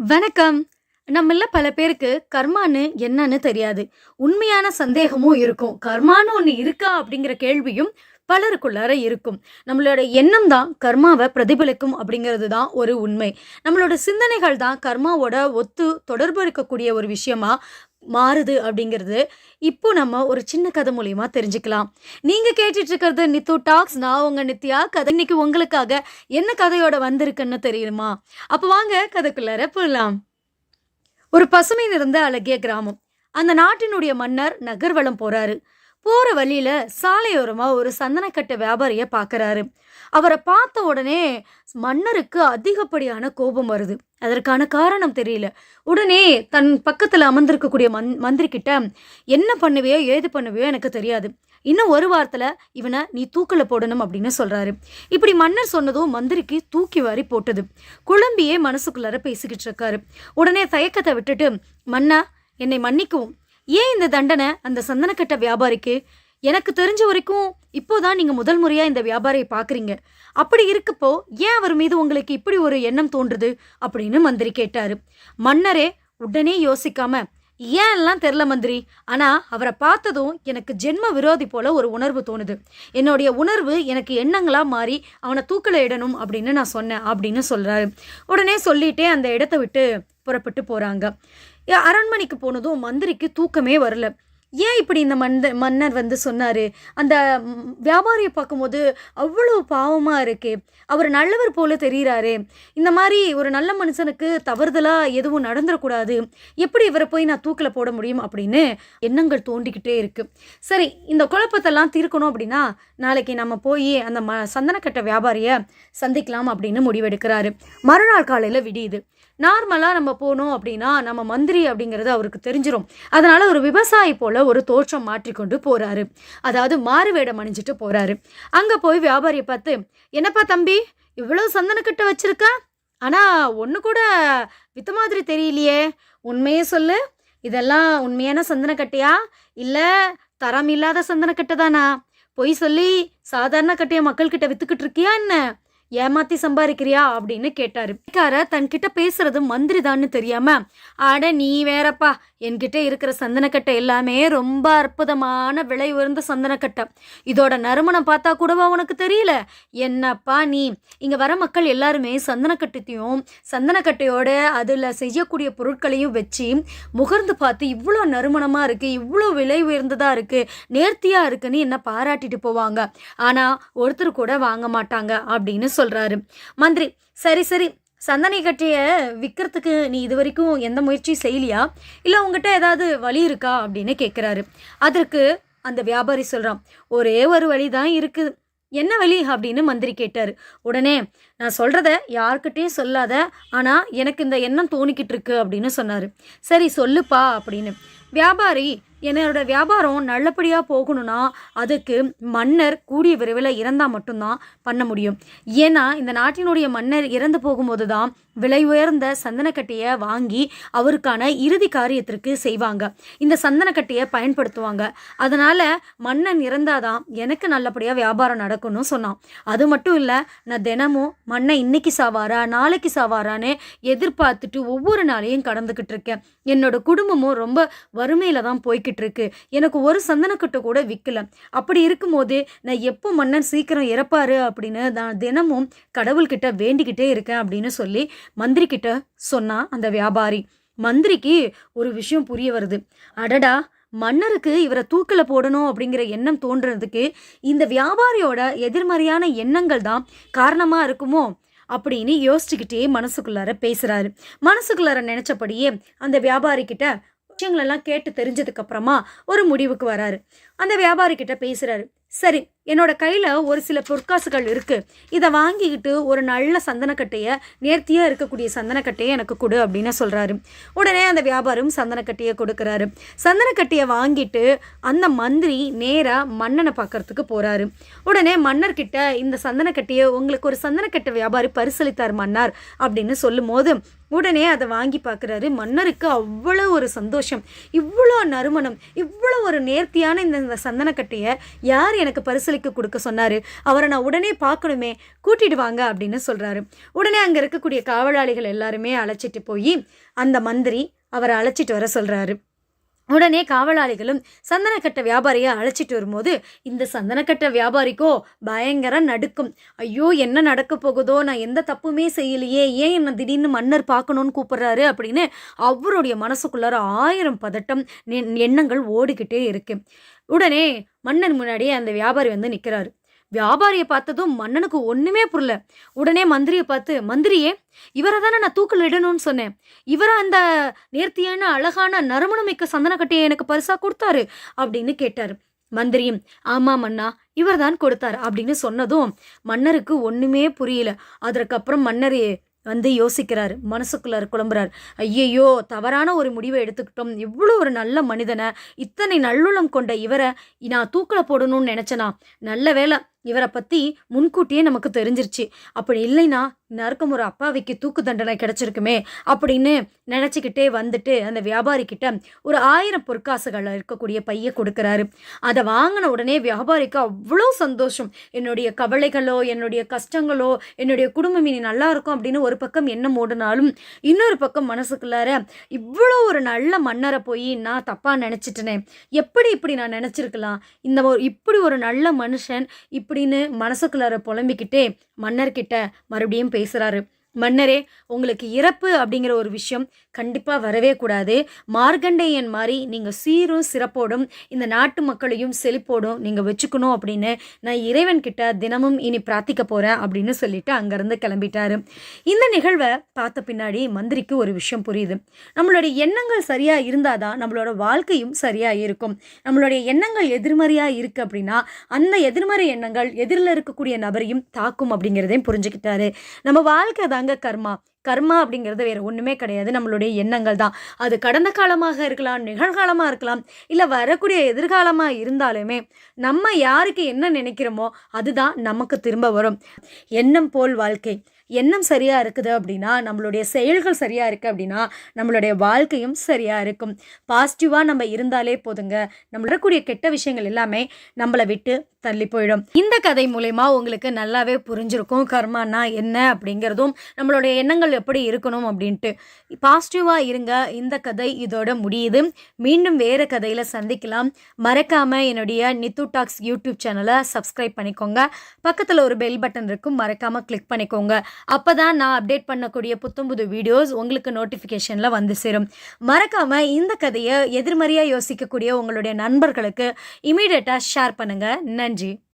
வணக்கம். நம்மள பல பேருக்கு கர்மான்னு என்னன்னு தெரியாது. உண்மையான சந்தேகமும் இருக்கும். கர்மான்னு ஒன்று இருக்கா அப்படிங்கிற கேள்வியும் பலருக்குள்ளார இருக்கும். நம்மளோட எண்ணம் தான் கர்மாவை பிரதிபலிக்கும் அப்படிங்கிறது தான் ஒரு உண்மை. நம்மளோட சிந்தனைகள் தான் கர்மாவோட ஒத்து தொடர்பு இருக்கக்கூடிய ஒரு விஷயமா மாறுது அப்படிங்கிறது இப்போ நம்ம ஒரு சின்ன கதை மூலியமாக தெரிஞ்சுக்கலாம். நீங்கள் கேட்டுட்டு இருக்கிறது நித்து டாக்ஸ் நான் உங்கள் நித்யா. கதை இன்னைக்கு உங்களுக்காக என்ன கதையோட வந்திருக்குன்னு தெரியுமா? அப்போ வாங்க கதைக்குள்ளார போகலாம் ஒரு பசுமை நிறைந்த அழகிய கிராமம். அந்த நாட்டினுடைய மன்னர் நகர்வலம் போகிறாரு போகிற வழியில் சாலையோரமாக ஒரு சந்தனக்கட்டை வியாபாரியை பார்க்குறாரு அவரை பார்த்த உடனே மன்னருக்கு அதிகப்படியான கோபம் வருது. அதற்கான காரணம் தெரியல. உடனே தன் பக்கத்தில் அமர்ந்திருக்கக்கூடிய மந் மந்திரிக்கிட்ட என்ன பண்ணுவியோ ஏது பண்ணுவியோ எனக்கு தெரியாது. இன்னும் ஒரு வாரத்தில் இவனை நீ தூக்கில் போடணும் அப்படின்னு சொல்கிறாரு இப்படி மன்னர் சொன்னதும் மந்திரிக்கு தூக்கி வாரி போட்டது. குழம்பியே மனசுக்குள்ளார பேசிக்கிட்டு இருக்காரு. உடனே தயக்கத்தை விட்டுட்டு மன்னா என்னை மன்னிக்கவும். ஏன் இந்த தண்டனை அந்த சந்தனக்கட்ட வியாபாரிக்கு? எனக்கு தெரிஞ்ச வரைக்கும் இப்போதான் நீங்கள் முதல் முறையாக இந்த வியாபாரியை பார்க்குறீங்க. அப்படி இருக்கப்போ ஏன் அவர் மீது உங்களுக்கு இப்படி ஒரு எண்ணம் தோன்றுது அப்படின்னு மந்திரி கேட்டார். மன்னரே உடனே யோசிக்காம ஏன் எல்லாம் தெரில மந்திரி? ஆனால் அவரை பார்த்ததும் எனக்கு ஜென்ம விரோதி போல ஒரு உணர்வு தோணுது. என்னுடைய உணர்வு எனக்கு எண்ணங்களாக மாறி அவனை தூக்கல இடணும் அப்படின்னு நான் சொன்னேன் அப்படின்னு சொல்கிறாரு உடனே சொல்லிட்டே அந்த இடத்த விட்டு புறப்பட்டு போகிறாங்க அரண்மனைக்கு போனதும் மந்திரிக்கு தூக்கமே வரல. ஏன் இப்படி இந்த மந்த மன்னர் வந்து சொன்னார்? அந்த வியாபாரியை பார்க்கும்போது அவ்வளோ பாவமாக இருக்கே. அவர் நல்லவர் போல தெரிகிறாரு இந்த மாதிரி ஒரு நல்ல மனுஷனுக்கு தவறுதலாக எதுவும் நடந்துடக்கூடாது எப்படி இவரை போய் நான் தூக்கில் போட முடியும் அப்படின்னு எண்ணங்கள் தோண்டிக்கிட்டே இருக்குது சரி இந்த குழப்பத்தெல்லாம் தீர்க்கணும் அப்படின்னா நாளைக்கு நம்ம போய் அந்த ம சந்தனக்கட்டை வியாபாரியை சந்திக்கலாம் அப்படின்னு முடிவெடுக்கிறாரு. மறுநாள் காலையில் விடியுது. நார்மலாக நம்ம போனோம் அப்படின்னா நம்ம மந்திரி அப்படிங்கிறது அவருக்கு தெரிஞ்சிடும் அதனால் ஒரு விவசாயி போல ஒரு தோற்றம் மாற்றிக்கொண்டு போறாரு. அதாவது மாறு வேடம் அணிஞ்சிட்டு போறாரு. அங்க போய் வியாபாரியை பார்த்து என்னப்பா தம்பி இவ்வளவு சந்தனக்கட்டை வச்சிருக்க? ஆனா ஒன்று கூட வித்த மாதிரி தெரியலையே. உண்மையே சொல்லு. இதெல்லாம் உண்மையான சந்தனக்கட்டையா இல்லை தரம் இல்லாத சந்தனக்கட்டை தானா? பொய் சொல்லி சாதாரண கட்டையை மக்கள்கிட்ட வித்துக்கிட்டு இருக்கியா என்ன? ஏமாத்தி சம்பாதிக்கிறியா அப்படின்னு கேட்டாரு. கார தன்கிட்ட பேசுறது மந்திரி தான்னு தெரியாம அட நீ வேறப்பா என்கிட்ட இருக்கிற சந்தனக்கட்டை எல்லாமே ரொம்ப அற்புதமான விலை உயர்ந்த சந்தனக்கட்டை. இதோட நறுமணம் பார்த்தா கூடவா உனக்கு தெரியல? என்னப்பா நீ? இங்க வர மக்கள் எல்லாருமே சந்தனக்கட்டத்தையும் சந்தனக்கட்டையோட அதுல செய்யக்கூடிய பொருட்களையும் வச்சு முகர்ந்து பார்த்து இவ்வளோ நறுமணமா இருக்கு இவ்வளோ விலை உயர்ந்ததா இருக்கு நேர்த்தியா இருக்குன்னு என்ன பாராட்டிட்டு போவாங்க. ஆனா ஒருத்தர் கூட வாங்க மாட்டாங்க அப்படின்னு சொல்றாரு. மந்திரி சரி சரி. சந்தனை கட்டிய விற்கிறதுக்கு நீ இது வரைக்கும் எந்த முயற்சியும் செய்யலையா? இல்லை உங்ககிட்ட ஏதாவது வழி இருக்கா? அப்படின்னு கேட்குறாரு அதற்கு அந்த வியாபாரி சொல்கிறான் ஒரே ஒரு வழி தான் இருக்குது. என்ன வழி? அப்படின்னு மந்திரி கேட்டார். உடனே நான் சொல்கிறத யாருக்கிட்டேயும் சொல்லாத ஆனால் எனக்கு இந்த எண்ணம் தோணிக்கிட்டு இருக்கு அப்படின்னு சொன்னார். சரி சொல்லுப்பா அப்படின்னு. வியாபாரி என்னோட வியாபாரம் நல்லபடியாக போகணும்னா அதுக்கு மன்னர் கூடிய விரைவில் இறந்தால் மட்டும்தான் பண்ண முடியும். ஏன்னா இந்த நாட்டினுடைய மன்னர் இறந்து போகும்போது தான் விலை உயர்ந்த சந்தனக்கட்டையை வாங்கி அவருக்கான இறுதி காரியத்திற்கு செய்வாங்க. இந்த சந்தனக்கட்டையை பயன்படுத்துவாங்க. அதனால் மன்னன் இறந்தாதான் எனக்கு நல்லபடியாக வியாபாரம் நடக்கணும்னு சொன்னான். அது மட்டும் இல்லை நான் தினமும் மண்ணை இன்னைக்கு சாவாரா நாளைக்கு சாவாரான்னு எதிர்பார்த்துட்டு ஒவ்வொரு நாளையும் கடந்துக்கிட்டு இருக்கேன். என்னோட குடும்பமும் ரொம்ப வறுமையில தான் போய்கிட்டு இருக்கு. எனக்கு ஒரு சந்தனக்கட்டை கூட விற்கல அப்படி இருக்கும்போது நான் எப்போ மன்னன் சீக்கிரம் இறப்பாரு அப்படின்னு நான் தினமும் கடவுள்கிட்ட வேண்டிக்கிட்டே இருக்கேன் அப்படின்னு சொல்லி மந்திரி கிட்ட அந்த வியாபாரி. மந்திரிக்கு ஒரு விஷயம் புரிய வருது. அடடா மன்னருக்கு இவரை தூக்கில் போடணும் அப்படிங்கிற எண்ணம் தோன்றதுக்கு இந்த வியாபாரியோட எதிர்மறையான எண்ணங்கள் தான் காரணமாக இருக்குமோ அப்படின்னு யோசிச்சுக்கிட்டே மனசுக்குள்ளார பேசுகிறாரு மனசுக்குள்ளார நினச்சபடியே அந்த வியாபாரிக்கிட்ட விஷயங்களெல்லாம் கேட்டு தெரிஞ்சதுக்கப்புறமா ஒரு முடிவுக்கு வராரு. அந்த வியாபாரி பேசுகிறாரு சரி என்னோட கையில் ஒரு சில பொற்காசுகள் இருக்குது இதை வாங்கிக்கிட்டு ஒரு நல்ல சந்தனக்கட்டையை நேர்த்தியாக இருக்கக்கூடிய சந்தனக்கட்டையை எனக்கு கொடு அப்படின்னு சொல்கிறாரு உடனே அந்த வியாபாரம் சந்தனக்கட்டையை கொடுக்குறாரு. சந்தனக்கட்டையை வாங்கிட்டு அந்த மந்திரி நேராக மன்னனை பார்க்கறதுக்கு போகிறாரு உடனே மன்னர்கிட்ட இந்த சந்தனக்கட்டையை உங்களுக்கு ஒரு சந்தனக்கட்டை வியாபாரி பரிசளித்தார் மன்னார் அப்படின்னு சொல்லும்போது உடனே அதை வாங்கி பார்க்குறாரு. மன்னருக்கு அவ்வளோ ஒரு சந்தோஷம் இவ்வளோ நறுமணம் இவ்வளோ ஒரு நேர்த்தியான இந்த சந்தனக்கட்டையை யார் எனக்கு பரிசளி வியாபாரிக்கு கொடுக்க சொன்னாரு. அவரை நான் உடனே பார்க்கணுமே கூட்டிட்டு வாங்க அப்படின்னு சொல்றாரு. உடனே அங்க இருக்கக்கூடிய காவலாளிகள் எல்லாருமே அழைச்சிட்டு போய் அந்த மந்திரி அவரை அழைச்சிட்டு வர சொல்றாரு. உடனே காவலாளிகளும் சந்தனக்கட்டை வியாபாரியை அழைச்சிட்டு வரும்போது இந்த சந்தனக்கட்டை வியாபாரிக்கோ பயங்கர நடுக்கும். ஐயோ என்ன நடக்க போகுதோ? நான் எந்த தப்புமே செய்யலையே. ஏன் என்னை திடீர்னு மன்னர் பார்க்கணும்னு கூப்பிட்றாரு? அப்படின்னு அவருடைய மனசுக்குள்ளார ஆயிரம் பதட்டம் எண்ணங்கள் ஓடிக்கிட்டே இருக்கு. உடனே மன்னர் முன்னாடியே அந்த வியாபாரி வந்து நிற்கிறாரு வியாபாரியை பார்த்ததும் மன்னனுக்கு ஒன்றுமே புரியல. உடனே மந்திரியை பார்த்து மந்திரியே இவரை தானே நான் தூக்கில் இடணும்னு சொன்னேன். இவரை அந்த நேர்த்தியான அழகான நறுமணமிக்க சந்தனக்கட்டையை எனக்கு பரிசா கொடுத்தாரு அப்படின்னு கேட்டார். மந்திரியும் ஆமாம் மன்னா இவர்தான் கொடுத்தார் அப்படின்னு சொன்னதும் மன்னருக்கு ஒன்றுமே புரியல. அதற்கப்புறம் மன்னர் வந்து யோசிக்கிறார் மனசுக்குள்ளார் குழம்புறாரு. ஐயையோ தவறான ஒரு முடிவை எடுத்துக்கிட்டோம். இவ்வளோ ஒரு நல்ல மனிதனை இத்தனை நல்லுளம் கொண்ட இவரை நான் தூக்கில் போடணும்னு நினச்சனா? நல்ல வேலை இவரை பற்றி முன்கூட்டியே நமக்கு தெரிஞ்சிருச்சு. அப்படி இல்லைன்னா நறுக்கம் ஒரு அப்பாவிக்கு தூக்கு தண்டனை கிடச்சிருக்குமே அப்படின்னு நினச்சிக்கிட்டே வந்துட்டு அந்த வியாபாரிக்கிட்ட ஒரு ஆயிரம் பொற்காசுகளில் இருக்கக்கூடிய பையை கொடுக்குறாரு. அதை வாங்கின உடனே வியாபாரிக்கு அவ்வளோ சந்தோஷம். என்னுடைய கவலைகளோ என்னுடைய கஷ்டங்களோ என்னுடைய குடும்பம் இனி நல்லா இருக்கும் அப்படின்னு ஒரு பக்கம் என்ன ஓடினாலும் இன்னொரு பக்கம் மனசுக்குள்ளார இவ்வளோ ஒரு நல்ல மன்னரை போய் நான் தப்பாக நினச்சிட்டனே. எப்படி இப்படி நான் நினச்சிருக்கலாம்? இந்த ஒரு இப்படி ஒரு நல்ல மனுஷன் இப்படின்னு மனசுக்குள்ளார புலம்பிக்கிட்டே மன்னர்கிட்ட மறுபடியும் பேசுகிறாரு மன்னரே உங்களுக்கு இறப்பு அப்படிங்கிற ஒரு விஷயம் கண்டிப்பாக வரவே கூடாது. மார்கண்டேயன் மாதிரி நீங்கள் சீரும் சிறப்போடும் இந்த நாட்டு மக்களையும் செழிப்போடும் நீங்கள் வச்சுக்கணும் அப்படின்னு நான் இறைவன் கிட்ட தினமும் இனி பிரார்த்திக்க போகிறேன் அப்படின்னு சொல்லிட்டு அங்கேருந்து கிளம்பிட்டாரு. இந்த நிகழ்வை பார்த்த பின்னாடி மந்திரிக்கு ஒரு விஷயம் புரியுது. நம்மளுடைய எண்ணங்கள் சரியாக இருந்தால் தான் நம்மளோட வாழ்க்கையும் சரியாக இருக்கும். நம்மளுடைய எண்ணங்கள் எதிர்மறையாக இருக்குது அப்படின்னா அந்த எதிர்மறை எண்ணங்கள் எதிரில் இருக்கக்கூடிய நபரையும் தாக்கும் அப்படிங்கிறதையும் புரிஞ்சுக்கிட்டாரு. நம்ம வாழ்க்கை தாங்க கர்மா. கர்மா அப்படிங்கிறது வேறு ஒன்றுமே கிடையாது. நம்மளுடைய எண்ணங்கள் தான். அது கடந்த காலமாக இருக்கலாம் நிகழ்காலமாக இருக்கலாம் இல்லை வரக்கூடிய எதிர்காலமாக இருந்தாலுமே நம்ம யாருக்கு என்ன நினைக்கிறோமோ அதுதான் நமக்கு திரும்ப வரும். எண்ணம் போல் வாழ்க்கை. எண்ணம் சரியாக இருக்குது அப்படின்னா நம்மளுடைய செயல்கள் சரியாக இருக்குது அப்படின்னா நம்மளுடைய வாழ்க்கையும் சரியாக இருக்கும். பாசிட்டிவாக நம்ம இருந்தாலே போதுங்க. நம்ம வரக்கூடிய கெட்ட விஷயங்கள் எல்லாமே நம்மளை விட்டு தள்ளி போயிடும் இந்த கதை மூலயமா உங்களுக்கு நல்லாவே புரிஞ்சிருக்கும். கர்மானா என்ன அப்படிங்கிறதும் நம்மளுடைய எண்ணங்கள் எப்படி இருக்கணும் அப்படின்ட்டு. பாசிட்டிவாக இருங்க. இந்த கதை இதோட முடியுது. மீண்டும் வேறு கதையில் சந்திக்கலாம். மறக்காமல் என்னுடைய நித்து டாக்ஸ் யூடியூப் சேனலை சப்ஸ்கிரைப் பண்ணிக்கோங்க. பக்கத்தில் ஒரு பெல் பட்டன் இருக்கும். மறக்காமல் கிளிக் பண்ணிக்கோங்க. அப்போ தான் நான் அப்டேட் பண்ணக்கூடிய புத்தம்புது வீடியோஸ் உங்களுக்கு நோட்டிஃபிகேஷனில் வந்து சேரும். மறக்காமல் இந்த கதையை எதிர்மறையாக யோசிக்கக்கூடிய உங்களுடைய நண்பர்களுக்கு இமீடியட்டாக ஷேர் பண்ணுங்கள் நன்றி. Angie.